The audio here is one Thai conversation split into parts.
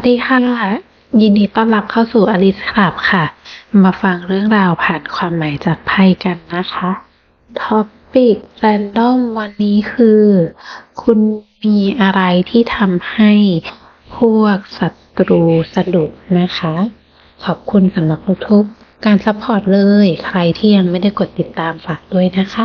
วัสดีค่ะ ยินดีต้อนรับเข้าสู่อลิสคลับค่ะ มาฟังเรื่องราวผ่านความหมายจากไพ่กันนะคะท็อปปิกแรนดอมวันนี้คือ คุณมีอะไรที่ทำให้พวกศัตรูสะดุดนะคะ ขอบคุณสำหรับทุกการซัพพอร์ตเลย ใครที่ยังไม่ได้กดติดตามฝากด้วยนะคะ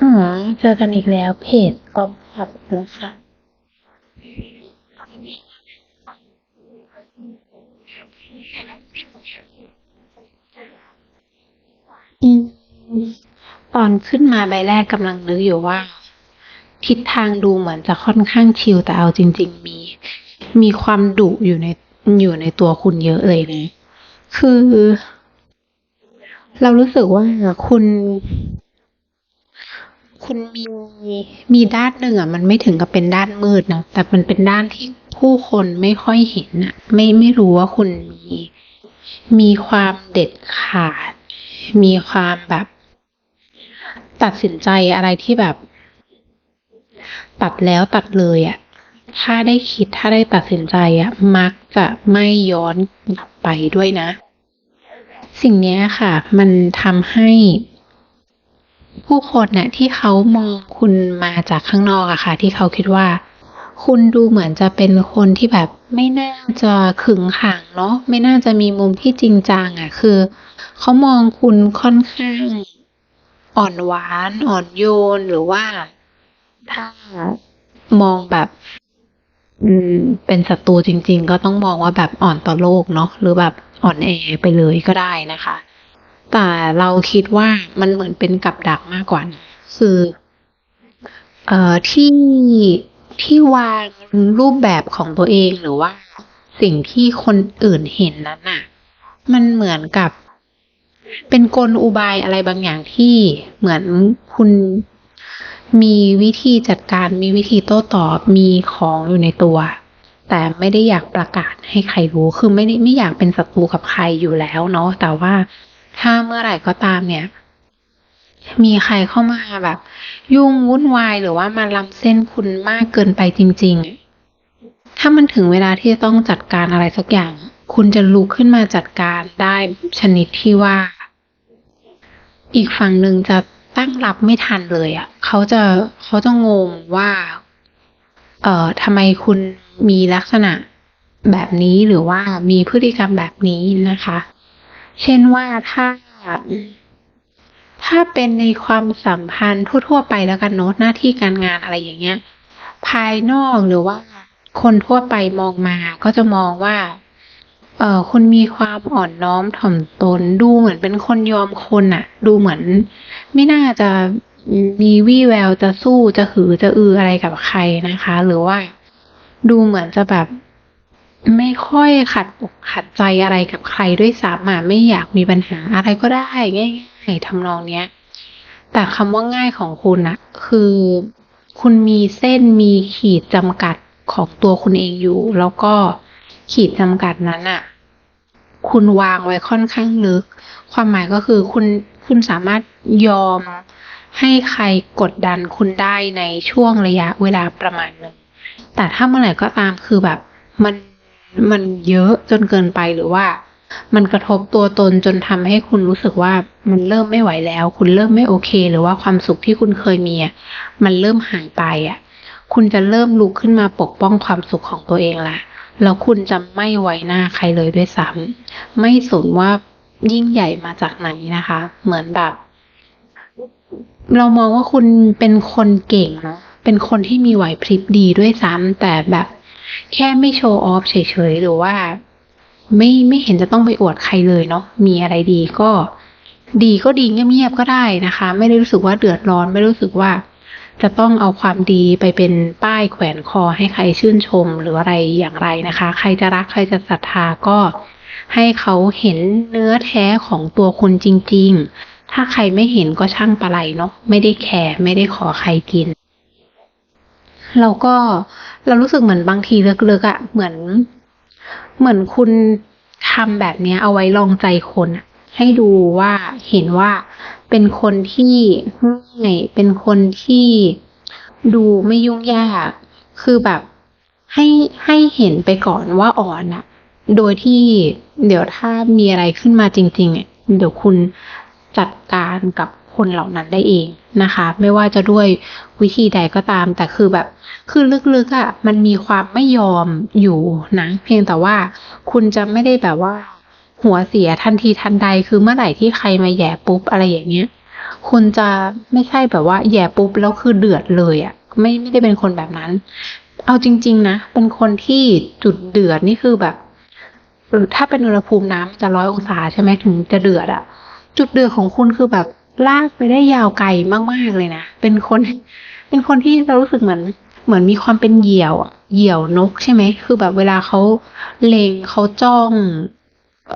อ๋อเจอกันอีกแล้วเพจกอมขับนะคะตอนขึ้นมาใบแรกกำลังนึกอยู่ว่า ทิศทางดูเหมือนจะค่อนข้างชิลแต่เอาจริง ๆ มี มีความดุอยู่ในอยู่ในตัวคุณเยอะเลยนะ คือ เรารู้สึกว่าคุณ คุณมีมีด้านหนึ่งอะมันไม่ถึงกับเป็นด้านมืดนะแต่มันเป็นด้านที่ผู้คนไม่ค่อยเห็นอะ ไม่ไม่รู้ว่าคุณมีมีความเด็ดขาด มีความแบบ ตัดสินใจอะไรที่แบบ ตัดแล้วตัดเลยอะถ้าได้คิดถ้าได้ตัดสินใจอะมักจะไม่ย้อนกลับไปด้วยนะ สิ่งนี้ค่ะ มันทำให้ ผู้คนน่ะที่เขามองคุณมาจากข้างนอกอะค่ะ ที่เขาคิดว่า คุณดูเหมือนจะเป็นคนที่แบบไม่น่าจะขึงขังเนาะไม่น่าจะมีมุมที่จริงจังอะคือเขามองคุณค่อนข้าง อ่อนหวาน อ่อนโยนหรือว่า ถ้ามองแบบ อืม เป็นศัตรูจริง ๆ ก็ต้องมองว่าแบบอ่อนต่อโลกเนาะหรือแบบอ่อนแอไปเลยก็ได้นะคะ แต่เราคิดว่ามันเหมือนเป็นกับดักมากกว่านะคือ เอ่อที่ที่วางรูปแบบของตัวเองหรือว่า สิ่งที่คนอื่นเห็นนั้นน่ะ มันเหมือนกับ เป็นกลอุบายอะไรบางอย่างที่เหมือนคุณมีวิธีจัดการมีวิธีโต้ตอบมีของอยู่ในตัว แต่ไม่ได้อยากประกาศให้ใครรู้คือไม่ได้ไม่อยากเป็นศัตรูกับใครอยู่แล้วเนาะแต่ว่า ถ้าเมื่อไหร่ก็ตามเนี่ย มีใครเข้ามาแบบ ยุ่งวุ่นวายหรือว่ามาล้ำเส้นคุณมากเกินไปจริง ๆ ถ้ามันถึงเวลาที่จะต้องจัดการอะไรสักอย่าง คุณจะลุกขึ้นมาจัดการได้ชนิดที่ว่า อีกฝั่งหนึ่งจะตั้งรับไม่ทันเลยอะ่ะ เขาจะเขาจะงงว่า เอ่อทำไมคุณมีลักษณะแบบนี้หรือว่ามีพฤติกรรมแบบนี้นะคะ เช่นว่าถ้า ถ้าเป็นในความสัมพันธ์ทั่วๆไปแล้วกันเนาะหน้าที่การงานอะไรอย่างเงี้ย ภายนอกหรือว่า คนทั่วไปมองมาก็จะมองว่าเออคุณมีความอ่อนน้อมถ่อมตนดูเหมือนเป็นคนยอมคนอะดูเหมือน ไม่น่าจะมีวี่แววจะสู้จะหือจะอืออะไรกับใครนะคะ หรือว่า ดูเหมือนจะแบบ ไม่ค่อยขัดอกขัดใจอะไรกับใครด้วยซ้ำอะไม่อยากมีปัญหาอะไรก็ได้ง่ายๆทำนองเนี้ย แต่คำว่าง่ายของคุณนะคือคุณมีเส้นมีขีดจำกัดของตัวคุณเองอยู่ แล้วก็ขีดจำกัดนั้นอะ คุณวางไว้ค่อนข้างลึก ความหมายก็คือคุณคุณสามารถยอมให้ใครกดดันคุณได้ในช่วงระยะเวลาประมาณหนึ่งแต่ถ้าเมื่อไหร่ก็ตามคือแบบมัน มันเยอะจนเกินไปหรือว่า มันกระทบตัวตนจนทำให้คุณรู้สึกว่ามันเริ่มไม่ไหวแล้ว คุณเริ่มไม่โอเค หรือว่าความสุขที่คุณเคยมีอะมันเริ่มหายไปอะ คุณจะเริ่มลุกขึ้นมาปกป้องความสุขของตัวเองละแล้วคุณจะไม่ไว้หน้าใครเลยด้วยซ้ำไม่สนว่ายิ่งใหญ่มาจากไหนนะคะ เหมือนแบบ เรามองว่าคุณเป็นคนเก่งเนาะเป็นคนที่มีไหวพริบดีด้วยซ้ำแต่แบบ แค่ไม่โชว์ออฟเฉยๆ หรือว่า ไม่ไม่เห็นจะต้องไปอวดใครเลยเนาะมีอะไรดีก็ ดีก็ดีเงียบๆก็ได้นะคะ ไม่ได้รู้สึกว่าเดือดร้อน ไม่รู้สึกว่า จะต้องเอาความดีไปเป็นป้ายแขวนคอให้ใครชื่นชมหรืออะไรอย่างไรนะคะ ใครจะรักใครจะศรัทธาก็ให้เขาเห็นเนื้อแท้ของตัวคุณจริง ๆ ถ้าใครไม่เห็นก็ช่างปะไรเนาะ ไม่ได้แคร์ ไม่ได้ขอใครกิน เราก็ เรารู้สึกเหมือนบางทีเลิกๆอะ่ะ เหมือน เหมือนคุณทำแบบเนี้ย เอาไว้ลองใจคนให้ดูว่าเห็นว่าเป็นคนที่ง่ายเป็นคนที่ดูไม่ยุ่งยาก คือแบบให้ให้เห็นไปก่อนว่าอ่อนอะโดยที่เดี๋ยวถ้ามีอะไรขึ้นมาจริงๆเนี่ยเดี๋ยวคุณจัดการกับ คนเหล่านั้นได้เองนะคะ ไม่ว่าจะด้วยวิธีใดก็ตาม แต่คือแบบ คือลึกๆอะ่ะมันมีความไม่ยอมอยู่นะ เพียงแต่ว่าคุณจะไม่ได้แบบว่า หัวเสียทันทีทันใด คือเมื่อไหร่ที่ใครมาแย่ปุ๊บอะไรอย่างเงี้ย คุณจะไม่ใช่แบบว่าแย่ปุ๊บแล้วคือเดือดเลยอะ่ะ ไม่ไม่ได้เป็นคนแบบนั้น เอาจริง ๆ นะ เป็นคนที่จุดเดือดนี่คือแบบหรือถ้าเป็นอุณหภูมิน้ำจะร้อยองศาใช่ไหมถึงจะเดือดอะ่ะ จุดเดือดของคุณคือแบบ ลากไปได้ยาวไกลมากๆเลยนะ เป็นคน เป็นคนที่เรารู้สึกเหมือน เหมือนมีความเป็นเหยี่ยวอเหยี่ยวนกใช่ไหม คือแบบเวลาเขาเลงเขาจ้อง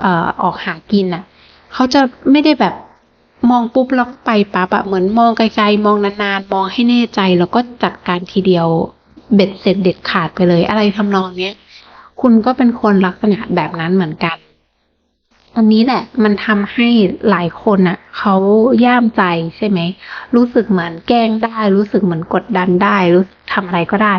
เอ่อออกหากินอะ เขาจะไม่ได้แบบมองปุ๊บแล้วไปปั๊บอะเหมือนมองไกลๆ มองนานๆ มองให้แน่ใจแล้วก็จัดการทีเดียวเบ็ดเสร็จเด็ดขาดไปเลย อะไรทำนองเนี้ย คุณก็เป็นคนลักษณะแบบนั้นเหมือนกัน อันนี้แหละมันทำให้หลายคนอะเขาย่ามใจใช่ไหม รู้สึกเหมือนแกล้งได้ รู้สึกเหมือนกดดันได้ รู้ทำอะไรก็ได้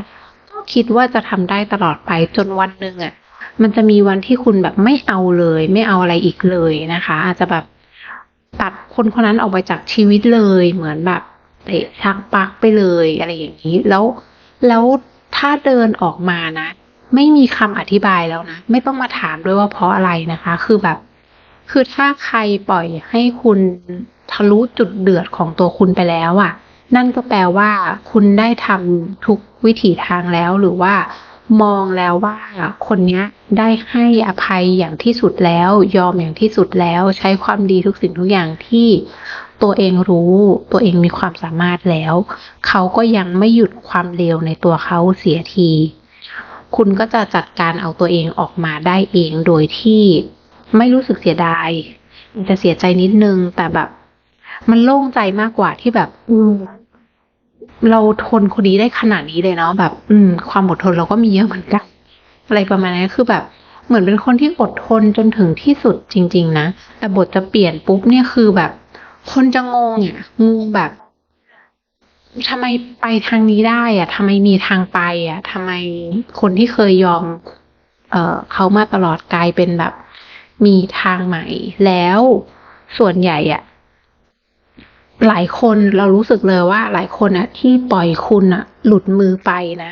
ก็คิดว่าจะทำได้ตลอดไปจนวันหนึ่งอะ มันจะมีวันที่คุณแบบไม่เอาเลย ไม่เอาอะไรอีกเลยนะคะ อาจจะแบบตัดคนคนนั้นออกไปจากชีวิตเลยเหมือนแบบเตะชักปักไปเลยอะไรอย่างนี้ แล้วแล้วถ้าเดินออกมานะ ไม่มีคำอธิบายแล้วนะ ไม่ต้องมาถามด้วยว่าเพราะอะไรนะคะ คือแบบ คือถ้าใครปล่อยให้คุณทะลุจุดเดือดของตัวคุณไปแล้วอะ นั่นก็แปลว่าคุณได้ทำทุกวิถีทางแล้วหรือว่ามองแล้วว่าคนนี้ได้ให้อภัยอย่างที่สุดแล้ว ยอมอย่างที่สุดแล้วใช้ความดีทุกสิ่งทุกอย่างที่ตัวเองรู้ ตัวเองมีความสามารถแล้ว เขาก็ยังไม่หยุดความเลวในตัวเขาเสียที คุณก็จะจัดการเอาตัวเองออกมาได้เองโดยที่ ไม่รู้สึกเสียดายมันจะเสียใจนิดนึง แต่แบบ มันโล่งใจมากกว่าที่แบบ อืมเราทนคนนี้ได้ขนาดนี้เลยเนาะแบบ อืม ความอดทนเราก็มีเยอะเหมือนกัน อะไรประมาณนี้คือแบบ เหมือนเป็นคนที่อดทนจนถึงที่สุดจริง ๆ นะแต่บทจะเปลี่ยนปุ๊บเนี่ยคือแบบ คนจะงงอะงงแบบทำไมไปทางนี้ได้อะทำไมมีทางไปอะทำไมคนที่เคยยอม เอ่อเขามาตลอดกลายเป็นแบบ มีทางใหม่แล้วส่วนใหญ่อะหลายคนเรารู้สึกเลยว่า หลายคนอะที่ปล่อยคุณอะหลุดมือไปนะ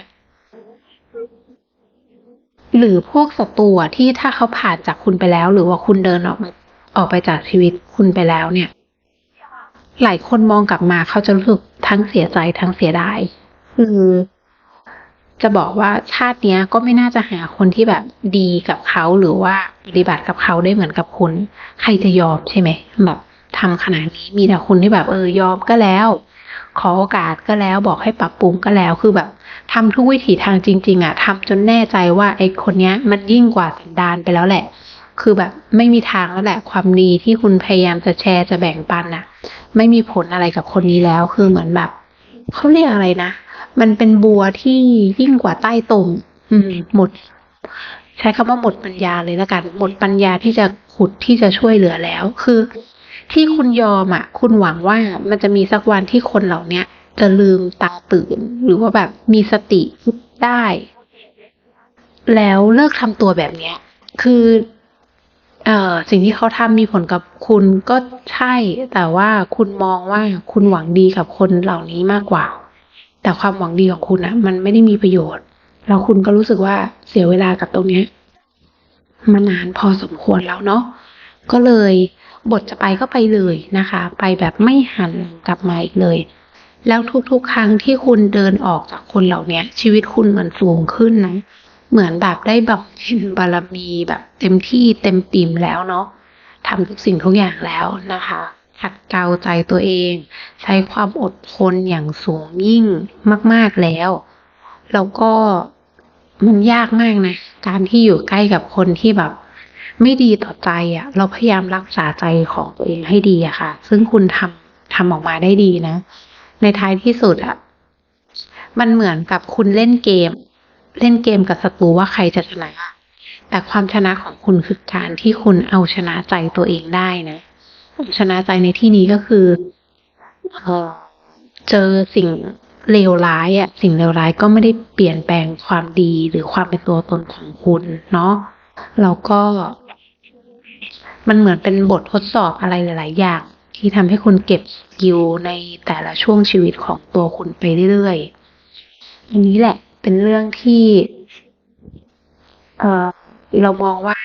หรือพวกศัตรูที่ถ้าเขาผ่านจากคุณไปแล้ว หรือว่าคุณเดินออกมาออกไปจากชีวิตคุณไปแล้วเนี่ย หลายคนมองกลับมาเขาจะรู้สึกทั้งเสียใจทั้งเสียดายคือ จะบอกว่าชาติเนี้ยก็ไม่น่าจะหาคนที่แบบดีกับเขาหรือว่าปฏิบัติกับเขาได้เหมือนกับคุณ ใครจะยอมใช่ไหมแบบทำขนาดนี้มีแต่คนที่แบบเออยอมก็แล้ว ขอโอกาสก็แล้วบอกให้ปรับปรุงก็แล้วคือแบบทำทุกวิถีทางจริง ๆอะทำจนแน่ใจว่าไอ้คนเนี้ย มันยิ่งกว่าสันดานไปแล้วแหละ คือแบบไม่มีทางแล้วแหละ ความดีที่คุณพยายามจะแชร์จะแบ่งปันอะ ไม่มีผลอะไรกับคนนี้แล้วคือเหมือนแบบเขาเรียกอะไรนะ มันเป็นบัวที่ยิ่งกว่าใต้ตมอืมหมด ใช้คำว่าหมดปัญญาเลยแล้วกัน หมดปัญญาที่จะขุดที่จะช่วยเหลือแล้ว คือ ที่คุณยอมอะ คุณหวังว่ามันจะมีสักวันที่คนเหล่าเนี้ยจะลืมตาตื่น หรือว่าแบบมีสติคิดได้ แล้วเลิกทำตัวแบบเนี้ย คือเอ่อสิ่งที่เขาทำมีผลกับคุณก็ใช่ แต่ว่าคุณมองว่าคุณหวังดีกับคนเหล่านี้มากกว่า แต่ความหวังดีของคุณอะมันไม่ได้มีประโยชน์ แล้วคุณก็รู้สึกว่าเสียเวลากับตรงเนี้ยมานานพอสมควรแล้วเนาะก็เลยบทจะไปก็ไปเลยนะคะ ไปแบบไม่หันกลับมาอีกเลย แล้วทุกๆ ครั้งที่คุณเดินออกจากคนเหล่านี้ชีวิตคุณเหมือนสูงขึ้นนะเหมือนแบบได้บำเพ็ญบารมีแบบเต็มที่เต็มปิ่มแล้วเนาะทำทุกสิ่งทุกอย่างแล้วนะคะ ขัดเกลาใจตัวเอง ใช้ความอดทนอย่างสูงยิ่งมาก ๆแล้ว แล้วก็มันยากมากนะ การที่อยู่ใกล้กับคนที่แบบ ไม่ดีต่อใจอะ่ะ เราพยายามรักษาใจของตัวเองให้ดีอะค่ะ ซึ่งคุณทำทำออกมาได้ดีนะ ในท้ายที่สุดอะมันเหมือนกับคุณเล่นเกม เล่นเกมกับศัตรูว่าใครจะชนะแต่ความชนะของคุณคือการที่คุณเอาชนะใจตัวเองได้นะ ชนะใจในที่นี้ก็คือเออเจอสิ่งเลวร้ายอะสิ่งเลวร้ายก็ไม่ได้เปลี่ยนแปลงความดีหรือความเป็นตัวตนของคุณเนาะแล้วก็ มันเหมือนเป็นบททดสอบอะไรหลาย ๆ อย่าง ที่ทำให้คุณเก็บสกิลในแต่ละช่วงชีวิตของตัวคุณไปเรื่อยๆอันนี้แหละ เป็นเรื่องที่ เออเรามองว่า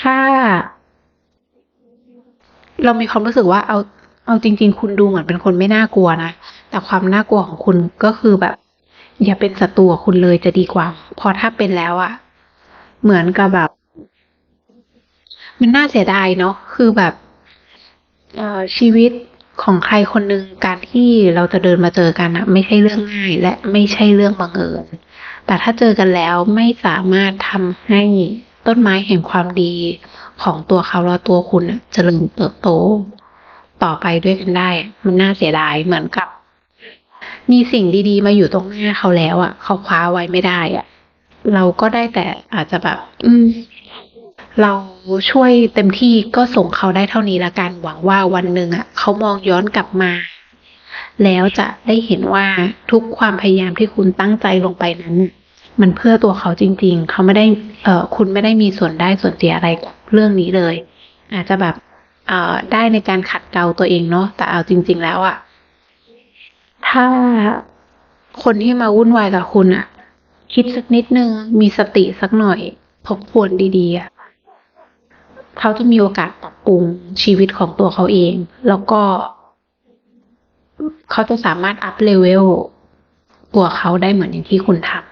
ถ้า เรามีความรู้สึกว่าเอาเอาจริง ๆ คุณดูเหมือนเป็นคนไม่น่ากลัวนะ แต่ความน่ากลัวของคุณก็คือแบบ อย่าเป็นศัตรูกับคุณเลยจะดีกว่าเพอถ้าเป็นแล้วอะเหมือนกับแบบ มันน่าเสียดายเนาะคือแบบเออชีวิตของใครคนหนึ่งการที่เราจะเดินมาเจอกันอะไม่ใช่เรื่องง่าย และไม่ใช่เรื่องบังเอิญแต่ถ้าเจอกันแล้วไม่สามารถทำให้ ต้นไม้แห่งความดีของตัวเขาและตัวคุณอะเจริญเติบโต ต่อไปด้วยกันได้ มันน่าเสียดายเหมือนกับ มีสิ่งดีๆ มาอยู่ตรงหน้าเขาแล้วอะเขาคว้าไว้ไม่ได้อะเราก็ได้แต่อาจจะแบบ อืม เราช่วยเต็มที่ก็ส่งเขาได้เท่านี้ละกันหวังว่าวันหนึ่งอะ เขามองย้อนกลับมา แล้วจะได้เห็นว่าทุกความพยายามที่คุณตั้งใจลงไปนั้น มันเพื่อตัวเขาจริง ๆ เขาไม่ได้เออคุณไม่ได้มีส่วนได้ส่วนเสียอะไรเรื่องนี้เลย อาจจะแบบเออได้ในการขัดเกลาตัวเองเนาะแต่เอาจริง ๆ แล้วอะถ้าคนที่มาวุ่นวายกับคุณอะคิดสักนิดนึงมีสติสักหน่อยทบทวนดีๆอะเขาจะมีโอกาสปรับปรุงชีวิตของตัวเขาเอง แล้วก็ เขาจะสามารถอัพเลเวลตัวเขาได้เหมือนอย่างที่คุณทำ